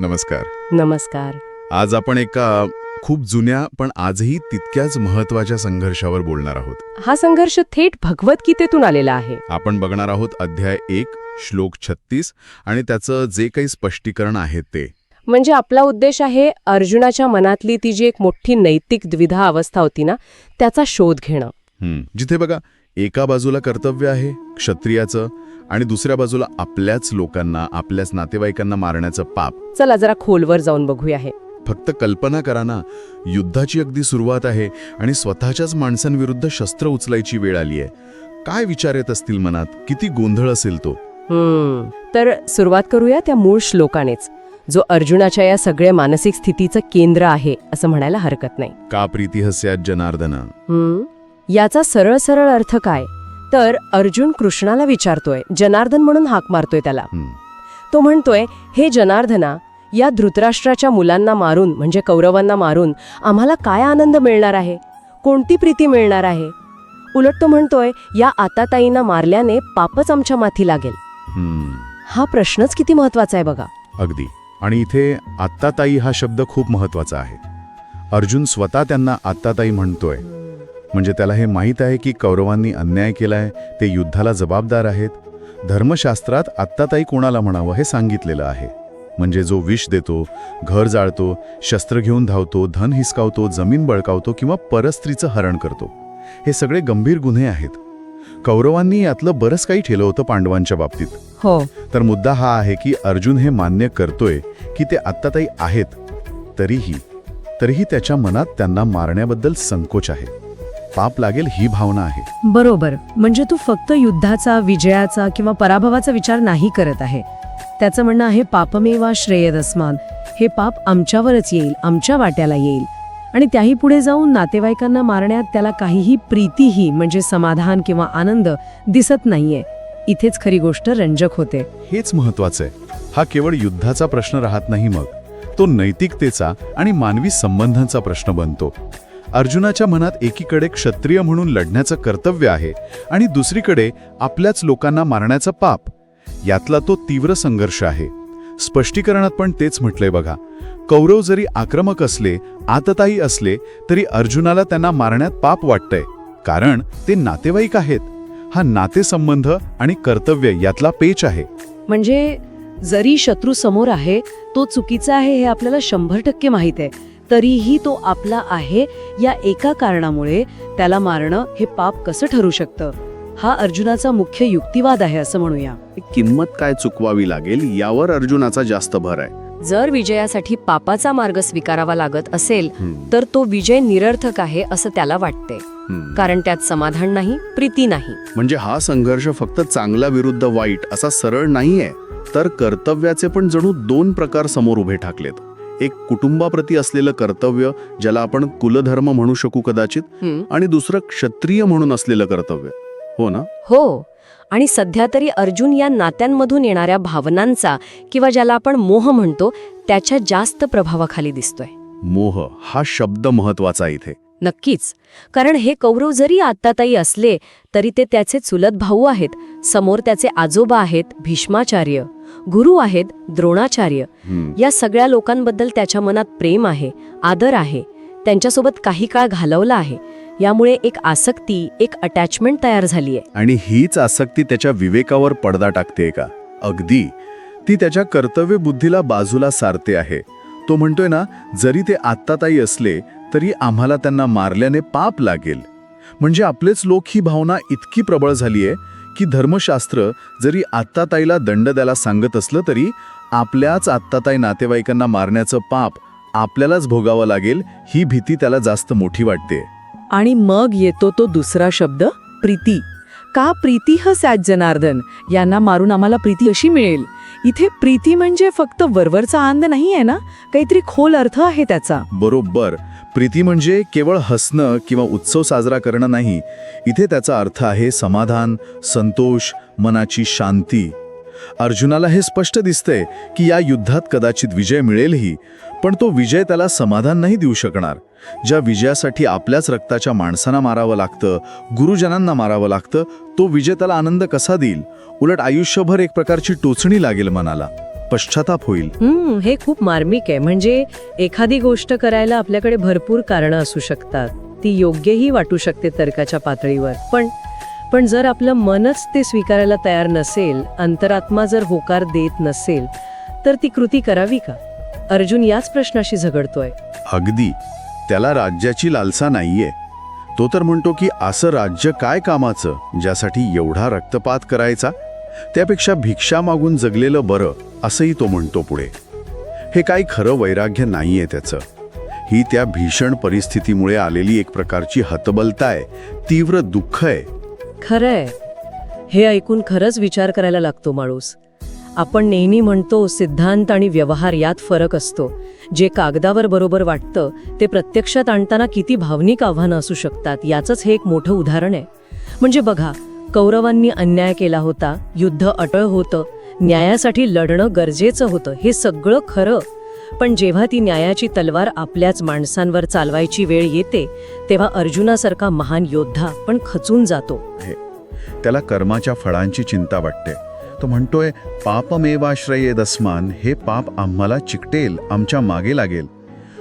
नमस्कार. नमस्कार. आज आपण एका खूप जुन्या पण आजही तितक्याच महत्त्वाच्या संघर्षावर बोलणार आहोत. हा संघर्ष थेट भगवद्गीतेतून आलेला आहे. आपण बघणार आहोत अध्याय एक श्लोक छत्तीस आणि त्याचं जे काही स्पष्टीकरण आहे ते. म्हणजे आपला उद्देश आहे अर्जुनाच्या मनातली ती जी एक मोठी नैतिक द्विधा अवस्था होती ना त्याचा शोध घेणं. जिथे बघा एका बाजूला कर्तव्य आहे क्षत्रियाचं आणि दुसऱ्या बाजूला आपल्याच लोकांना आपल्याच नातेवाईकांना मारण्याचं पाप. चला जरा खोलवर जाऊन बघूया हे. फक्त कल्पना करा ना युद्धाची अगदी सुरुवात आहे आणि स्वतःच्याच माणसांविरुद्ध शस्त्र उचलायची वेळ आली आहे. काय विचार येत असतील मनात? किती गोंधळ असेल तो. तर सुरुवात करूया त्या मूळ श्लोकानेच. जो अर्जुनाच्या या सगळ्या मानसिक स्थितीचं केंद्र आहे असं म्हणायला हरकत नाही. का प्रीती हस्यात जनार्दन याचा सरळ सरळ अर्थ काय? तर अर्जुन कृष्णाला विचारतोय जनार्दन म्हणून हाक मारतोय त्याला. तो म्हणतोय हे जनार्दना या धृतराष्ट्राच्या मुलांना मारून म्हणजे कौरवांना मारून आम्हाला काय आनंद मिळणार आहे? कोणती प्रीती मिळणार आहे? उलट तो म्हणतोय या आताताईंना मारल्याने पापच आमच्या माथी लागेल. हं, हा प्रश्नच किती महत्त्वाचा आहे बघा. अगदी. आणि इथे आत्ताताई हा शब्द खूप महत्त्वाचा आहे. अर्जुन स्वतः त्यांना आत्ताताई म्हणतोय. म्हणजे त्याला हे माहीत आहे की कौरवांनी अन्याय केलाय ते युद्धाला जबाबदार आहेत. धर्मशास्त्रात आत्ताताई कोणाला म्हणावं हे सांगितलेलं आहे. म्हणजे जो विष देतो घर जाळतो शस्त्र घेऊन धावतो धन हिसकावतो जमीन बळकावतो किंवा परस्त्रीचं हरण करतो. हे सगळे गंभीर गुन्हे आहेत. कौरवांनी यातलं बरंच काही ठेलं होतं पांडवांच्या बाबतीत. हो. तर मुद्दा हा आहे की अर्जुन हे मान्य करतोय की ते आत्ताताई आहेत तरीही तरीही त्याच्या मनात त्यांना मारण्याबद्दल संकोच आहे. पाप लागेल ही भावना आहे. बरोबर. म्हणजे तू फक्त युद्धाचा विजयाचा किंवा पराभवाचा विचार नाही करत आहे. त्याचं म्हणणं आहे पापमेवा श्रेयदस्मान हे पाप आमच्यावरच येईल आमच्या वाट्याला येईल. आणि त्याही पुढे जाऊन नातेवाईकांना मारण्यात त्याला काहीही प्रीतीही म्हणजे समाधान किंवा आनंद दिसत नाहीये. इथेच खरी गोष्ट रंजक होते. हेच महत्वाचं आहे. हा केवळ युद्धाचा प्रश्न राहत नाही मग. तो नैतिकतेचा आणि मानवी संबंधांचा प्रश्न बनतो. अर्जुनाच्या मनात एकीकडे क्षत्रिय म्हणून लढण्याचं कर्तव्य आहे आणि दुसरीकडे आपल्याच लोकांना मारण्याचं पाप. यातला तो तीव्र संघर्ष आहे. स्पष्टीकरणात पण तेच म्हटलंय बघा. कौरव जरी आक्रमक असले आतताई असले तरी अर्जुनाला त्यांना मारण्यात पाप वाटतंय. कारण ते नातेवाईक आहेत. हा नातेसंबंध आणि कर्तव्य यातला पेच आहे. म्हणजे जरी शत्रू समोर आहे तो चुकीचा आहे हे आपल्याला शंभर टक्के माहीत आहे. तरीही तो आपला आहे या एका कारणामुळे त्याला मारणं हे पाप कसं ठरू शकतं? हा अर्जुनाचा मुख्य युक्तिवाद आहे असं म्हणूया. किंमत काय चुकवावी लागेल यावर अर्जुनाचा जास्त भर आहे. जर विजयासाठी पापाचा मार्ग स्वीकारावा लागत असेल तर तो विजय निरर्थक आहे असं त्याला वाटते. कारण त्यात समाधान नाही प्रीती नाही. म्हणजे हा संघर्ष फक्त चांगला विरुद्ध वाईट असा सरळ नाहीये तर कर्तव्याचे पण जणू दोन प्रकार समोर उभे ठाकलेत. एक कुटुंबाप्रती असलेलं कर्तव्य ज्याला आपण कुलधर्म म्हणू शकू कदाचित. आणि दुसरं क्षत्रिय म्हणून असलेलं कर्तव्य. हो ना? हो. आणि सध्या तरी अर्जुन या नात्यांमधून येणाऱ्या भावनांचा किंवा ज्याला आपण मोह म्हणतो त्याच्या जास्त प्रभावाखाली दिसतोय. मोह हा शब्द महत्त्वाचा इथे. नक्कीच. कारण हे कौरव जरी आत्ताताई असले तरी ते त्याचे चुलत भाऊ आहेत. समोर त्याचे आजोबा आहेत भीष्माचार्य. गुरु आहेत द्रोणाचार्य. या सगळ्या लोकांबद्दल त्याच्या मनात प्रेम आहे आदर आहे त्यांच्यासोबत काही काळ घालवला आहे. यामुळे एक आसक्ती एक अटॅचमेंट तयार झाली आहे. आणि हीच आसक्ती त्याच्या विवेकावर पडदा टाकते का? अगदी. ती त्याच्या कर्तव्य बुद्धीला बाजूला सारते आहे. तो म्हणतोय ना जरी ते आत्ताताई असले तरी आम्हाला त्यांना मारल्याने पाप लागेल. म्हणजे आपलेच लोक ही भावना इतकी प्रबळ झाली आहे की धर्मशास्त्र जरी आत्ताताईला दंड द्यायला सांगत असलं तरी आपल्याच आत्ताताई नातेवाईकांना मारण्याचं पाप आपल्यालाच भोगावं लागेल ही भीती त्याला जास्त मोठी वाटते. आणि मग येतो तो दुसरा शब्द प्रीती. का प्रीती ह सॅत जनार्दन? यांना मारून आम्हाला प्रीती अशी मिळेल. इथे प्रीती म्हणजे फक्त वरवरचा आनंद नाही आहे ना? काहीतरी खोल अर्थ आहे त्याचा. बरोबर. प्रीती म्हणजे केवळ हसणं किंवा उत्सव साजरा करणं नाही इथे त्याचा अर्थ आहे समाधान संतोष मनाची शांती. अर्जुनाला हे स्पष्ट दिसतंय की या युद्धात कदाचित विजय मिळेलही पण तो विजय त्याला समाधान नाही देऊ शकणार. ज्या विजयासाठी आपल्याच रक्ताच्या माणसांना मारावं लागतं गुरुजनांना मारावं लागतं तो विजय त्याला आनंद कसा देईल? उलट आयुष्यभर एक प्रकारची टोचणी लागेल मनाला. पश्चाताप होईल. हे खूप मार्मिक आहे. म्हणजे एखादी गोष्ट करायला आपल्याकडे भरपूर कारणं असू शकतात. ती योग्यही वाटू शकते तर्काच्या पातळीवर. पण पण जर आपलं मनच ते स्वीकारायला तयार नसेल अंतरात्मा जर होकार देत नसेल तर ती कृती करावी का? अर्जुन याच प्रश्नाशी झगडतोय. अगदी. त्याला राज्याची लालसा नाहीये. तो तर म्हणतो की असं राज्य काय कामाचं ज्यासाठी एवढा रक्तपात करायचा? त्यापेक्षा भिक्षा मागून जगलेलं बरं असंही तो म्हणतो पुढे. हे काही खरं वैराग्य नाही आहे त्याचं. ही त्या भीषण परिस्थितीमुळे आलेली एक प्रकारची हतबलता आहे तीव्र दुःख आहे. खरंय. हे ऐकून खरंच विचार करायला लागतो माणूस. आपण नेहमी म्हणतो सिद्धांत आणि व्यवहार यात फरक असतो. जे कागदावर बरोबर वाटतं ते प्रत्यक्षात आणताना किती भावनिक आव्हानं असू शकतात याचंच हे एक मोठं उदाहरण आहे. म्हणजे बघा कौरवांनी अन्याय केला होता युद्ध अटळ होतं न्यायासाठी लढणं गरजेचं होतं हे सगळं खरं. पण जेव्हा ती न्यायाची तलवार आपल्याच माणसांवर चालवायची वेळ येते तेव्हा अर्जुनासारखा महान योद्धा पण खचून जातो. त्याला कर्माच्या फळांची चिंता वाटते. तो म्हणतोय पापमेवाश्रयेदस्मान हे पाप आम्हाला चिकटेल आमच्या मागे लागेल.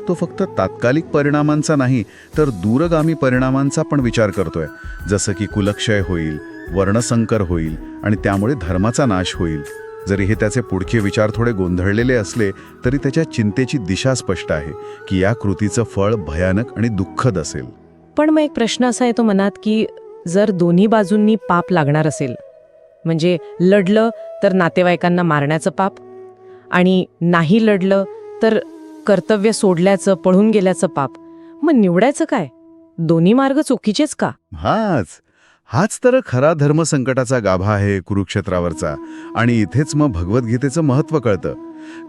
तो फक्त तात्कालिक परिणामांचा नाही तर दूरगामी परिणामांचा पण विचार करतोय. जसं की कुलक्षय होईल वर्णसंकर होईल आणि त्यामुळे धर्माचा नाश होईल. जरी हे त्याचे पुढचे विचार थोडे गोंधळलेले असले तरी त्याच्या चिंतेची दिशा स्पष्ट आहे की या कृतीचं फळ भयानक आणि दुःखद असेल. पण मग एक प्रश्न असा येतो मनात की जर दोन्ही बाजूंनी पाप लागणार असेल म्हणजे लढलं तर नातेवाईकांना मारण्याचं पाप आणि नाही लढलं तर कर्तव्य सोडल्याचं पळून गेल्याचं पाप मग निवडायचं काय? दोन्ही मार्ग चुकीचेच का? हाच. हाच तर खरा धर्मसंकटाचा गाभा आहे कुरुक्षेत्रावरचा. आणि इथेच मग भगवद्गीतेचं महत्त्व कळतं.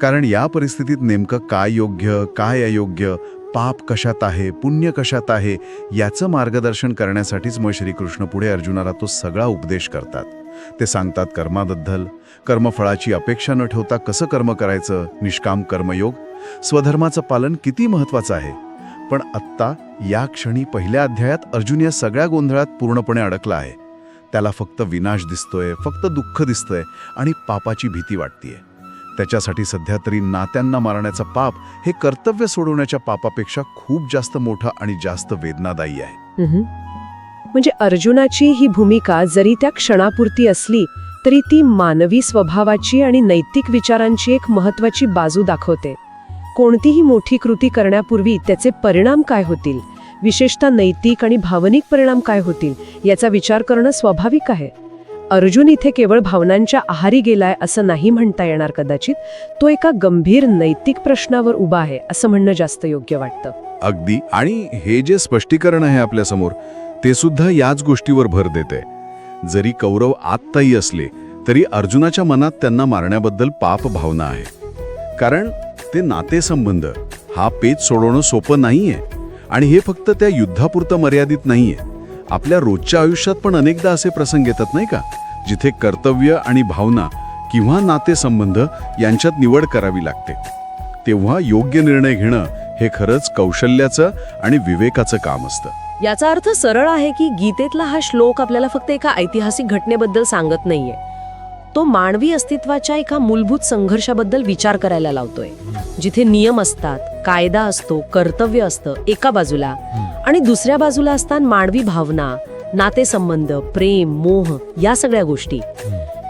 कारण या परिस्थितीत नेमकं काय योग्य काय अयोग्य पाप कशात आहे पुण्य कशात आहे याचं मार्गदर्शन करण्यासाठीच मग श्रीकृष्ण पुढे अर्जुनाला तो सगळा उपदेश करतात. ते सांगतात कर्माबद्दल कर्मफळाची अपेक्षा न ठेवता कसं कर्म करायचं निष्काम कर्मयोग स्वधर्माचं पालन किती महत्वाचं आहे? पण आत्ता या क्षणी पहिल्या अध्यायात अर्जुन या सगळ्या गोंधळात पूर्णपणे अडकला आहे. त्याला फक्त विनाश दिसतोय फक्त दुःख दिसतंय आणि पापाची भीती वाटतीये. त्याच्यासाठी सध्या तरी नात्यांना मारण्याचं पाप हे कर्तव्य सोडवण्याच्या पापापेक्षा खूप जास्त मोठं आणि जास्त वेदनादायी आहे. म्हणजे अर्जुनाची ही भूमिका जरी त्या क्षणापुरती असली तरी ती मानवी स्वभावाची आणि नैतिक विचारांची एक महत्वाची बाजू दाखवते. कोणतीही मोठी कृती करण्यापूर्वी त्याचे परिणाम काय होतील? विशेषतः नैतिक आणि भावनिक परिणाम काय होतील? याचा विचार करणं स्वाभाविक आहे. अर्जुन इथे केवळ भावनांच्या आहारी गेलाय असं नाही म्हणता येणार कदाचित. तो एका गंभीर नैतिक प्रश्नावर उभा आहे असं म्हणणं जास्त योग्य वाटतं. अगदी. आणि हे जे स्पष्टीकरण आहे आपल्यासमोर ते सुद्धा याच गोष्टीवर भर देते. जरी कौरव आत्ताही असले तरी अर्जुनाच्या मनात त्यांना मारण्याबद्दल पाप भावना आहे. कारण ते नातेसंबंध. हा पेच सोडवणं सोपं नाहीये. आणि हे फक्त त्या युद्धापुरतं मर्यादित नाहीये. आपल्या रोजच्या आयुष्यात पण अनेकदा असे प्रसंग येतात नाही का? जिथे कर्तव्य आणि भावना किंवा नातेसंबंध यांच्यात निवड करावी लागते. तेव्हा योग्य निर्णय घेणं हे खरंच कौशल्याचं आणि विवेकाचं काम असतं. याचा अर्थ सरळ आहे की गीतेतला हा श्लोक आपल्याला फक्त एका ऐतिहासिक घटनेबद्दल सांगत नाहीये. तो मानवी अस्तित्वाच्या एका मूलभूत संघर्षाबद्दल विचार करायला लावतोय. जिथे नियम असतात कायदा असतो कर्तव्य असतं एका बाजूला. आणि दुसऱ्या बाजूला असतात मानवी भावना नातेसंबंध प्रेम मोह या सगळ्या गोष्टी.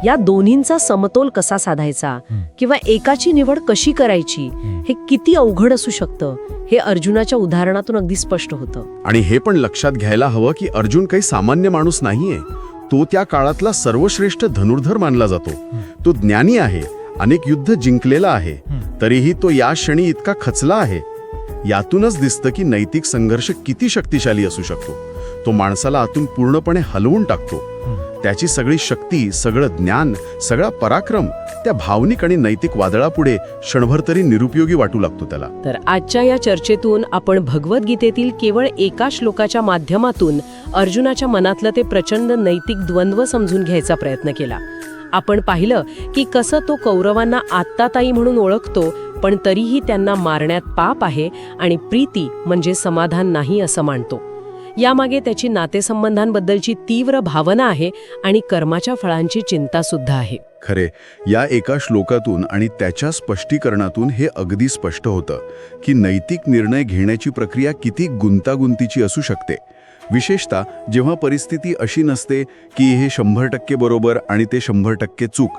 या दोन्हींचा समतोल कसा साधायचा किंवा एकाची निवड कशी करायची हे किती अवघड असू शकतं हे अर्जुनाच्या उदाहरणातून अगदी स्पष्ट होतं. आणि हे पण लक्षात घ्यायला हवं की अर्जुन काही सामान्य माणूस नाहीये. तो त्या काळातला सर्वश्रेष्ठ धनुर्धर मानला जातो. तो ज्ञानी आहे अनेक युद्ध जिंकलेला आहे तरीही तो या क्षणी इतका खचला आहे. यातूनच दिसतं की नैतिक संघर्ष किती शक्तिशाली असू शकतो. तो माणसाला आतून पूर्णपणे हलवून टाकतो. त्याची सगळी शक्ती सगळं ज्ञान सगळा पराक्रम त्या भावनिक आणि नैतिक वादळापुढे क्षणभर तरी निरुपयोगी वाटू लागतो त्याला. तर आजच्या या चर्चेतून आपण भगवद्गीतेतील केवळ एका श्लोकाच्या माध्यमातून अर्जुनाच्या मनातलं ते प्रचंड नैतिक द्वंद्व समजून घ्यायचा प्रयत्न केला. आपण पाहिलं की कसं तो कौरवांना आत्ताताई म्हणून ओळखतो पण तरीही त्यांना मारण्यात पाप आहे आणि प्रीती म्हणजे समाधान नाही असं मानतो. यामागे त्याची नातेसंबंधांबद्दलची तीव्र भावना आहे आणि कर्माच्या फळांची चिंता सुद्धा आहे. खरे या एका श्लोकातून आणि त्याच्या स्पष्टीकरणातून हे अगदी स्पष्ट होतं की नैतिक निर्णय घेण्याची प्रक्रिया किती गुंतागुंतीची असू शकते. विशेषतः जेव्हा परिस्थिती अशी नसते की हे शंभर टक्के बरोबर आणि ते शंभर टक्के चूक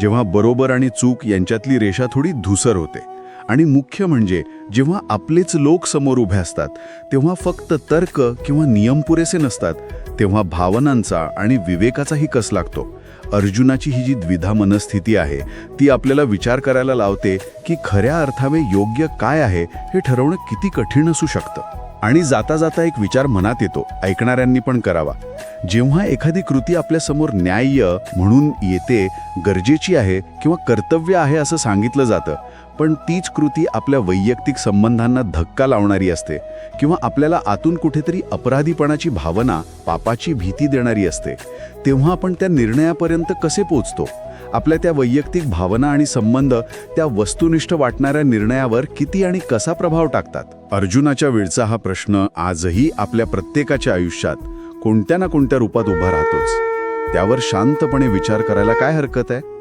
जेव्हा बरोबर आणि चूक यांच्यातली रेषा थोडी धुसर होते. आणि मुख्य म्हणजे जेव्हा आपलेच लोक समोर उभे असतात तेव्हा फक्त तर्क किंवा नियम पुरेसे नसतात तेव्हा भावनांचा आणि विवेकाचाही कस लागतो? अर्जुनाची ही जी द्विधा मनस्थिती आहे ती आपल्याला विचार करायला लावते की खऱ्या अर्थाने योग्य काय आहे हे ठरवणं किती कठीण असू शकतं. आणि जाता जाता एक विचार मनात येतो ऐकणाऱ्यांनी पण करावा. जेव्हा एखादी कृती आपल्यासमोर न्याय्य म्हणून येते गरजेची आहे किंवा कर्तव्य आहे असं सांगितलं जातं पण तीच कृती आपल्या वैयक्तिक संबंधांना धक्का लावणारी असते किंवा आपल्याला आतून कुठेतरी अपराधीपणाची भावना पापाची भीती देणारी असते. तेव्हा आपण त्या निर्णयापर्यंत कसे पोचतो? आपल्या त्या वैयक्तिक भावना आणि संबंध त्या वस्तुनिष्ठ वाटणाऱ्या निर्णयावर किती आणि कसा प्रभाव टाकतात? अर्जुनाच्या वेळचा हा प्रश्न आजही आपल्या प्रत्येकाच्या आयुष्यात कोणत्या ना कोणत्या रूपात उभा राहतोच. त्यावर शांतपणे विचार करायला काय हरकत आहे?